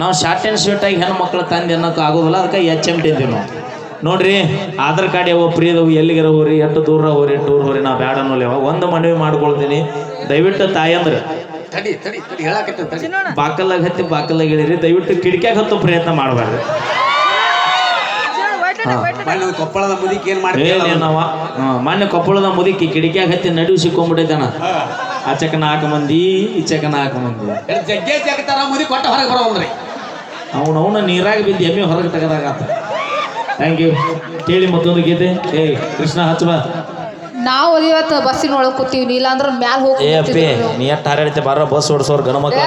ನಾವು short and sweet ಆಗಿ ಹೆಣ್ಣು ಮಕ್ಕಳು ತಂದು ಅನ್ನೋಕೆ ಆಗೋದಿಲ್ಲ ಅದಕ್ಕೆ ಎಚ್ ಎಂ ಟಿ ಅಂತೀವಿ ನಾವು. ನೋಡ್ರಿ ಆಧಾರ್ ಕಾರ್ಡ್ ಯಾವ ಫ್ರೀ ಅದಾವು ಎಲ್ಲಿಗಾರ ಹೋರಿ ಎಷ್ಟು ದೂರ ಹೋರಿ ಟೂರ್ ಹೋಗ್ರಿ ನಾವು ಬ್ಯಾಡ ಅನ್ನೋಲೇವ ಒಂದು ಮನವಿ ಮಾಡ್ಕೊಳ್ತೀನಿ. ದಯವಿಟ್ಟು ತಾಯಂದ್ರೆ ತಡಿ ತಡಿ ತಡಿ ಹೇಳಕತ್ತ ತಡಿ. ಬಾಕಲಾಗ ಹತ್ತಿ ಬಾಕಲಾಗ ಇಳಿರಿ. ದಯವಿಟ್ಟು ಕಿಟಕಿಯಾಗ ಹತ್ತು ಪ್ರಯತ್ನ ಮಾಡಬಾರ್ದು ಕೊಪ್ಪಳದ ಮುದಿಕ್ ಏನ್ ಮಾಡ್ತೀವಿ ಏನೇನವ ಮೊನ್ನೆ ಕೊಪ್ಪಳದ ಮುದುಕಿ ಕಿಟಕಿಯಾಗ ಹತ್ತಿ ನಡುವು ಸಿಕ್ಕೊಂಡ್ಬಿಟ್ಟೈತನ ಆಚಕ ನಾಲ್ಕು ಮಂದಿ ಈಚಕ ನಾಲ್ಕು ಮಂದಿ ಜಗ್ಗೆ ಜಗತ್ತಾರ ಮುದಿ ಕೊಟ್ಟ ಹೊರಗೆ ಬರೋಲ್ರಿ ಅವನವನ ನೀರಾಗಿ ನೀರಾಗ ಬಿದ್ದು ಎಮ್ಮೆ ಹೊರಗೆ ತೆಗೆದಾಗತ್ತ ಥ್ಯಾಂಕ್ ಯು ಕೇಳಿ ಮತ್ತೊಂದು ಗೀತೆ. ಏ ಕೃಷ್ಣ ಹಚ್ಚಬ ನಾವು ಇವತ್ತು ಬಸ್ಸಿನ ಒಳಗೆ ಕೂತೀವಿ ನೀ ಇಲ್ಲಾಂದ್ರೆ ಮ್ಯಾಲ ಹೋಗಿ ಏ ಅಪ್ಪಿ ನೀ ಎಷ್ಟು ಹಾರಾಡ್ತಿ ಬಾರ ಬಸ್ ಓಡಿಸೋರು ಗಣ ಮಕ್ಳು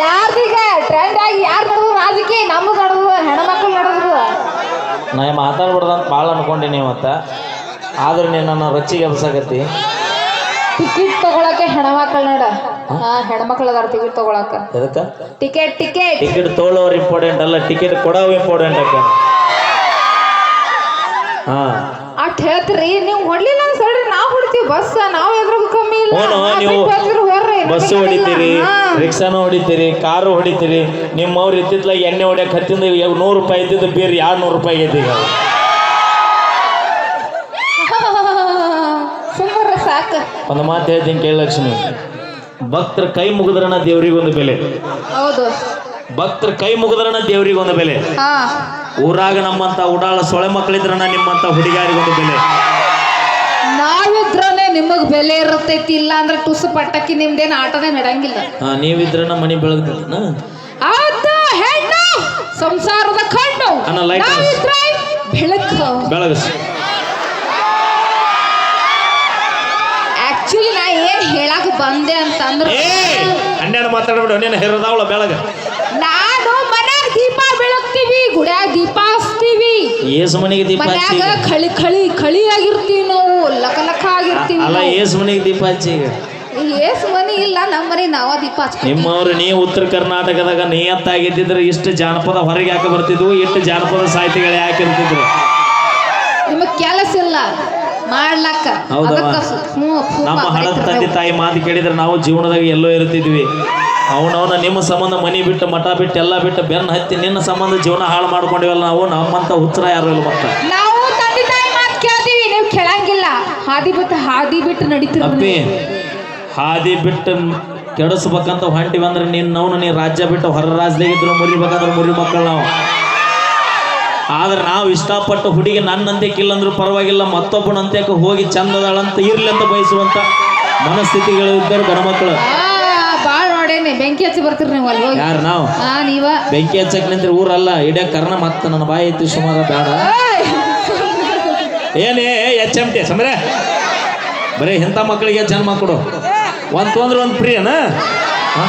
ಯಾರ್ದೀಗ ಟ್ರೆಂಡ್ ಆಗಿ ಯಾರು ನಡೆದ್ರು ರಾಜಕೀಯ ನಮ್ದು ನಡೆದು ಹೆಣ್ಮಕ್ಳು ನಡೆದ್ರು. ನಾ ಮಾತಾಡ್ಬಿಡ್ದು ಅಂತ ಭಾಳ ನೀವು ಮತ್ತೆ. ಆದ್ರೆ ನೀನು ನನ್ನ ರೊಚ್ಚಿಗೆ ಎಬ್ಸಾಕತ್ತಿ ಟಿಕೆಟ್ ತಗೊಳಕ್ಕೆ ಹೆಣ್ಮಕ್ಳು ನೋಡ. ಹಾ? ಹೆಣ್ಮಕ್ಳು ಅದಾರ ಟಿಕೆಟ್ ತಗೊಳಕ ಅದಕ್ಕ ಟಿಕೆಟ್ ಟಿಕೆಟ್ ಟಿಕೆಟ್ ತೊಗೊಳೋರು ಇಂಪಾರ್ಟೆಂಟ್ ಅಲ್ಲ ಟಿಕೆಟ್ ಕೊಡೋ ಇಂಪಾರ್ಟೆಂಟ್ ಅಕ್ಕ. ಹಾಂ. ಅಟ್ ಹೇಳ್ತೀರಿ ನೀವು ಹೊಡ್ಲಿಲ್ಲ ಹೇಳ್ರಿ ನಾವು ಹೊಡ್ತೀವಿ ಬಸ್ ನಾವು ಎದ್ರಾಗ ಕಮ್ಮಿ ಇಲ್ಲ. ಹ್ಞೂ ನೀವು ಬಿಟ್ಟು ಹೋದ್ರು ಬಸ್ ನಮಗೆ ಹೊಡಿತೀರಿ. ರಿಕ್ಷಾನು ಹೊಡಿತೀರಿ ಕಾರು ಹೊಡಿತೀರಿ ನಿಮ್ಮವ್ರು ಇದ್ದಿದ್ಲ ಎಣ್ಣೆ ಹೊಡ್ಯಕ್ಕೆ ಹತ್ತಿಂದ ನೂರು ರೂಪಾಯಿ ಇದ್ದಿದ್ದು ಬೇರೆ ಎರಡು ನೂರು ರೂಪಾಯಿ ಐತಿ ಸಾಕು ಒಂದು ಮಾತು ಹೇಳ್ತೀನಿ ಕೇಳಿ ಲಕ್ಷ್ಮಿ. ಭಕ್ತರ ಕೈ ಮುಗಿದ್ರನ ದೇವ್ರಿಗೊಂದು ಬೆಲೆ. ಹೌದು. ಭಕ್ತರ ಕೈ ಮುಗಿದ್ರನ ದೇವ್ರಿಗೊಂದು ಬೆಲೆ. ಹಾ. ಊರಾಗ ನಮ್ಮಂತ ಉಡಾಳ ಸೊಳೆ ಮಕ್ಕಳಿದ್ರನ ನಿಮ್ಮಂತ ಹುಡುಗಿಯರಿಗೊಂದು ಬೆಲೆ. ನಾವಿದ್ರನೆ ನಿಮಗ್ ಬೆಲೆ ಇರತೈತಿ ಇಲ್ಲ ಅಂದ್ರೆ ಟುಸು ಪಟ್ಟಕ್ಕಿ ನಿಮ್ದೇನು ಆಟನೇ ನಡೆಯಂಗಿಲ್ಲ. ಹಾ ನೀವಿದ್ರನ ಮನಿ ಬೆಳಗ್ತನ ಆತ ಹೆಣ್ಣು ಸಂಸಾರದ ಕಣ್ಣು. ಅಣ್ಣ, on. ನಾವಿದ್ರೆ ಬೆಳಕು. ಬೆಳಗಸ್ ಆಕ್ಚುಲಿ ನಾ ಏನ್ ಹೇಳಕ್ ಏ ಹನ್ನೆರಡು ಮಾತಾಡ್ಬಿಡು ನೀನು ಹೆರದಾವಳ ಬೆಳಗ. ನಾನು ಮನ್ಯಾಗ ದೀಪ ಬೆಳಗ್ತೀವಿ ಗುಡ್ಯಾಗ ದೀಪ ಹಚ್ತೀವಿ. ಏಸು ಮನೆಗೆ ದೀಪ ಹಚ್ಚಿ ಮನ್ಯಾಗ ಖಳಿ ಖಳಿ ಖಳಿ ಆಗಿರ್ತೀವಿ ನಾವು ಲಕ ಲಕ ಆಗಿರ್ತೀವಿ ಅಲ್ಲ ನಾವು. ಏಸು ಮನೆಗೆ ದೀಪ ಹಚ್ಚಿ ಈಗ. ಏಸ್ ಮನಿ ಇಲ್ಲ ನಮ್ಮ ಮನೆ ನಾವ ದೀಪ ಹಚ್ತೀವಿ ನಿಮ್ಮವ್ರು ನೀವು ಉತ್ತರ ಕರ್ನಾಟಕದಾಗ ನಿಯತ್ತಾಗಿದ್ದಿದ್ರೆ ಇಷ್ಟು ಜಾನಪದ ಹೊರಗೆ ಯಾಕೆ ಬರ್ತಿದ್ವು? ಇಷ್ಟು ಜಾನಪದ ಸಾಹಿತಿಗಳು ಯಾಕೆ ಇರ್ತಿದ್ರು? ನಿಮಗ್ ಕೆಲಸ ಇಲ್ಲ. ಮಾಡ್ಲಕ್ಕ. ಹೌದವ್ವ. ನಮ್ಮ ಹಣದ. ತಂದೆ ತಾಯಿ ಮಾತು ಕೇಳಿದ್ರೆ ನಾವು ಜೀವನದಾಗ ಎಲ್ಲೋ ಇರ್ತಿದ್ವಿ ಅವನವನ ನಿಮ್ಮ ಸಂಬಂಧ ಮನಿ ಬಿಟ್ಟು ಮಠ ಬಿಟ್ಟು ಎಲ್ಲ ಬಿಟ್ಟು ಬೆನ್ನ ಹತ್ತಿ ನಿನ್ನ ಸಂಬಂಧ ಜೀವನ ಹಾಳು ಮಾಡ್ಕೊಂಡಿವಲ್ಲ ನಾವು ನಮ್ಮಂತ ಉತ್ತರ ಯಾರು ಇಲ್ಲ ಮತ್ತೆ. ನಾವು ತಂದೆ ತಾಯಿ ಮಾತು ಕೇಳ್ತೀವಿ ನೀವು ಕೇಳಂಗಿಲ್ಲ. ಹಾದಿ ಬಿಟ್ಟು ಹಾದಿ ಬಿಟ್ಟು ನಡೀತೀವಿ ಅಪ್ಪಿ ಹಾದಿ ಬಿಟ್ಟು ಕೆಡಿಸ್ಬೇಕಂತ ನೀನು ನಾವು ನೀ ರಾಜ್ಯ ಬಿಟ್ಟು ಹೊರ ರಾಜ್ಯದಾಗಿದ್ರು ಮುರಿಬೇಕಂದ್ರೆ ಮುರಿ ಮಕ್ಕಳು ನಾವು. ಆದ್ರೆ ನಾವು ಇಷ್ಟಪಟ್ಟು ಹುಡುಗಿ ನನ್ನಂತೆಕ್ಕಿಲ್ಲ ಅಂದ್ರೂ ಪರವಾಗಿಲ್ಲ ಮತ್ತೊಬ್ಬನಂತೆ ಹೋಗಿ ಚಂದದಾಳಂತ ಇರ್ಲಿ ಅಂತ ಬಯಸುವಂತ ಮನಸ್ಥಿತಿಗಳು ಇದ್ದರು ಗಣಮಕ್ಕಳು ಬಾಳ್ ನೋಡೇನೆ ಬೆಂಕಿ ಹಚ್ಚಿ ಬರ್ತೀರಿ ನೀವು ಅಲ್ಲಿ ಹೋಗಿ. ಯಾರು ನಾವು? ಹಾ ನೀವ? ಬೆಂಕಿ ಹಚ್ಚಕ್ ನಿಂತ್ರೆ ಊರಲ್ಲ ಇಡೇ ಕರ್ಣ ಮತ್ತೆ ನನ್ನ ಬಾಯಿ ಐತಿ ಸುಮಾರು ಬೇಡ! ಏನೇ ಎಚ್ ಎಂ ಟಿ ಸಮರೆ. ಬರೀ ಇಂಥ ಮಕ್ಕಳಿಗೆ ಜನ್ಮ ಕೊಡು. ಒಂದು ತೊಂದ್ರೆ ಒಂದು ಪ್ರಿಯನಾ. ಏ,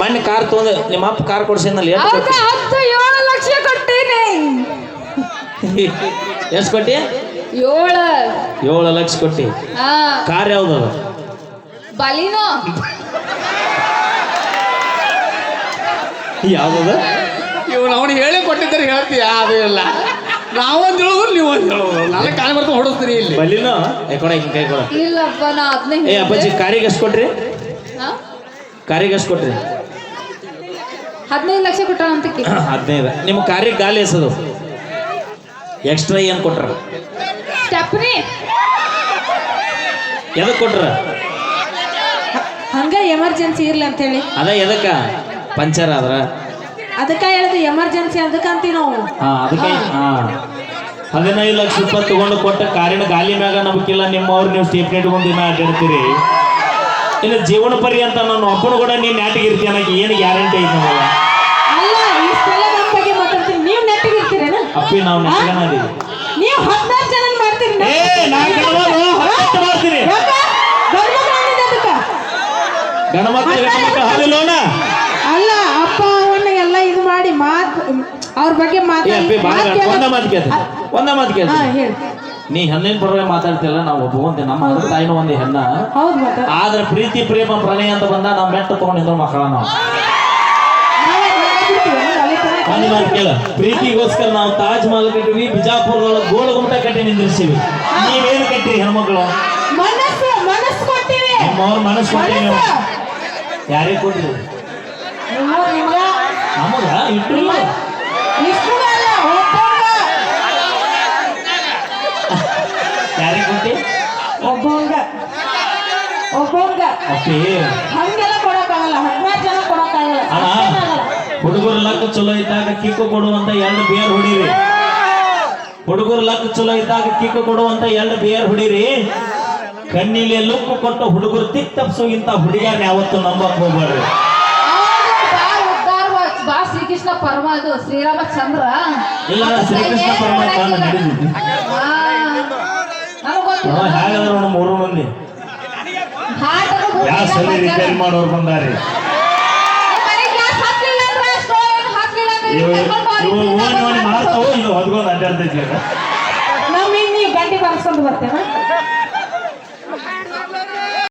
ಮೊನ್ನೆ ಕಾರ್ ತೊಗೊಂಡು ನಿಮ್ಮ ಅಪ್ಪ ಕಾರ್ ಕೊಡ್ಸಿದ್ನಲ್ಲಿ ಎಷ್ಟು ಕೊಟ್ಟಿ? ಹತ್ತು ಏಳು ಲಕ್ಷ ಕೊಟ್ಟೇನೆ. ಎಷ್ಟು ಕೊಟ್ಟಿ? ಏಳು. ಏಳು ಲಕ್ಷ ಕೊಟ್ಟಿ. ಹಾ. ಕಾರ್ ಯಾವ್ದದ ಬಲಿನೋ. ಯಾವ್ದದ? ಇವ್ ಅವನು ಹೇಳಿ ಕೊಟ್ಟಿದ್ದಾರೆ ಹೇಳ್ತೀಯ? ಅದು ಇಲ್ಲ. ನಾವೊಂದು ಹೇಳೋದು ನೀವೊಂದು ಹೇಳೋದು ನಾನು ಕಾಲ ಬರ್ತಾ ಹೊಡಿಸ್ತೀರಿ ಇಲ್ಲಿ. ಬಲಿನ? ಏ ಕೊಡ ಕೈ ಕೊಡ. ಇಲ್ಲಪ್ಪ ನಾ ಅದನ್ನೇ ಏ ಅಪ್ಪಾಜಿ ಕಾರಿಗೆ ಎಷ್ಟು ಕೊಟ್ರಿ? ಹಾ? ಕಾರಿಗೆ ಎಷ್ಟು ಕೊಟ್ರಿ? ಹದಿನೈದು ಲಕ್ಷ ಕೊಟ್ಟಾಳ ಅಂತಕಿ ಹದಿನೈದು. ನಿಮ್ಮ ಕಾರಿಗೆ ಗಾಲಿ ಎಸದು. ಎಕ್ಸ್ಟ್ರಾ ಏನು ಕೊಟ್ರ? ಸ್ಟೆಪ್ನಿ ಎದಕ್ಕೆ ಕೊಟ್ರ? ಹಂಗ ಎಮರ್ಜೆನ್ಸಿ ಇರ್ಲಿ ಅಂತ ಹೇಳಿ ಅದ ಎದಕ್ಕ? ಪಂಚರ್ ಆದ್ರ? ಅದಕ್ಕ ಹೇಳಿದೆ ಎಮರ್ಜೆನ್ಸಿ ಅದಕ್ಕಂತೀವಿ ನಾವು. ಹಾ ಅದಕ್ಕೆ ಹಾ. ಹದಿನೈದು ಲಕ್ಷ ರೂಪಾಯಿ ತಗೊಂಡು ಕೊಟ್ಟ ಕಾರಿನ ಗಾಲಿ ಮ್ಯಾಗ ನಂಬಿಕಿಲ್ಲ ನಿಮ್ಮವ್ರು ನೀವು ಸ್ಟೇಪ್ನಿ ಇಟ್ಕೊಂಡು ದಿನ ಅಡ್ಡಾಡ್ತೀರಿ. ಇನ್ನು ಜೀವನ ಪರ್ಯಂತ ನನ್ನ ಒಬ್ಬನು ಕೂಡ ನೀನ್ ನಾಟಿಗೆ ಇರ್ತೀಯ ಅನ್ನಕ್ಕೆ ಏನು ಗ್ಯಾರಂಟಿ ಐತೆ ನಮಗೆ ಅಲ್ಲ ಇಷ್ಟೆಲ್ಲ ನಮ್ಮ ಬಗ್ಗೆ ಮಾತಾಡ್ತೀರಿ ನೀವು ಅಪ್ಪಿ ನಾವು ನೆಟ್ಟಗನ ಅದೀವಿ ನೀವು ಹದಿನಾರು ಜನ ಮಾಡ್ತೀರಿ ಏ ನಾನು ಹತ್ತು ಮಾಡ್ತೀನಿ ಹದಿಲೋಣ ಅಲ್ಲ ಅಪ್ಪ ಅವನ್ನ ಎಲ್ಲ ಇದು ಮಾಡಿ ಮಾತು ಅವ್ರ ಬಗ್ಗೆ ಮಾತಾಡಿ ಒಂದ ಮಾತು ಕೇಳ್ತೀನಿ. ಒಂದ ಮಾತು ಕೇಳ್ತೀನಿ. ಹೇಳಿ. ನೀ ಹೆಣ್ಣಿನ ಪರವಾಗಿ ಮಾತಾಡ್ತಿಲ್ಲ ನಾವು ಒಬ್ಬವಂತೆ ನಮ್ಮ ತಾಯಿನೂ ಒಂದು ಹೆಣ್ಣ. ಹೌದು ಆದ್ರೆ ಪ್ರೀತಿ ಪ್ರೇಮ ಪ್ರಣಯ ಅಂತ ಬಂದ ನಾವು ಮೆಟ್ಟ ತಗೊಂಡಿದ್ರು ಮಕ್ಕಳ ನಾವು. ಒಂದು ಮಾತು ಕೇಳ. ಪ್ರೀತಿಗೋಸ್ಕರ ನಾವು ತಾಜ್ ಮಹಲ್ ಕಟ್ಟಿವಿ ಬಿಜಾಪುರದೊಳಗೆ ಗೋಳ ಗುಮ್ಟ ಕಟ್ಟಿ ನಿಂದಿರ್ಸಿವಿ ನೀವೇನು ಕಟ್ಟಿರಿ ಹೆಣ್ಮಕ್ಳು? ಮನಸ್ಸು ಮನಸ್ಸು ಕೊಟ್ಟಿವಿ. ನಿಮ್ಮವ್ರ ಮನಸ್ಸು ಕೊಟ್ಟಿವಿ ನೀವು. ಮನಸ್ಸು. ಯಾರಿಗೆ ನಿಮ್ಗ. ನಮಗ? ಇಟ್ಟು ಇಷ್ಟು ಅಲ್ಲ ಒಬ್ಬಂಗ ಯಾರಿಗೆ ಕೊಟ್ಟಿ ಒಬ್ಬಂಗ ಒಬ್ಬಂಗ. ಅಪ್ಪಿ ಹಂಗೆಲ್ಲ ಕೊಡಕ್ಕಾಗಲ್ಲ ಹದಿನಾರು ಜನ ಕೊಡಕ್ಕಾಗಲ್ಲ ಅಣ್ಣ ಹುಡುಗರು ಲಕ್ ಚಲೋ ಇದ್ದಾಗ ಕಿಕ್ಕು ಕೊಡುವಂತ ಎರಡು ಬಿಯರ್ ಹೊಡೀರಿ. ಹುಡುಗರು ಲಕ್ ಚಲೋ ಇದ್ದಾಗ ಕಿಕ್ಕು ಕೊಡುವಂತ ಎರಡು ಬಿಯರ್ ಹೊಡೀರಿ. ಕಣ್ಣಿಲೆ ಲುಕ್ಕು ಕೊಟ್ಟು ಹುಡುಗರು ತಿಕ್ ತಪ್ಸೋಗಿಂತ ಹುಡುಗಿಯರ್ ಯಾವತ್ತು ನಂಬಕ್ ಹೋಗ್ಬಾರ್ದು. ಶ್ರೀಕೃಷ್ಣ ಪರಮ ಅದು ಶ್ರೀರಾಮಚಂದ್ರ ಇಲ್ಲ ಶ್ರೀಕೃಷ್ಣ ಪರಮಾತ್ಮ ನಡೆದಿದ್ದಿ ನನಗೆ ಗೊತ್ತಿಲ್ಲ ಹೇಗಾದ್ರು ನೋಡು ಮೂರು ಮಂದಿ. ಯಾವ ಸರಿ ರಿಪೇರಿ ಮಾಡೋರು ಬಂದಾರಿ? ಮಾಡ್ತಾವೋ ಗ್ಯಾಸ್ ಇದು ಹೊದ್ಕೊಂಡು ಅಡ್ಡಾಡ್ತೈತಿ ಗಂಟೆ ಬರ್ಸ್ಕೊಂಡು ಬರ್ತೇನೆ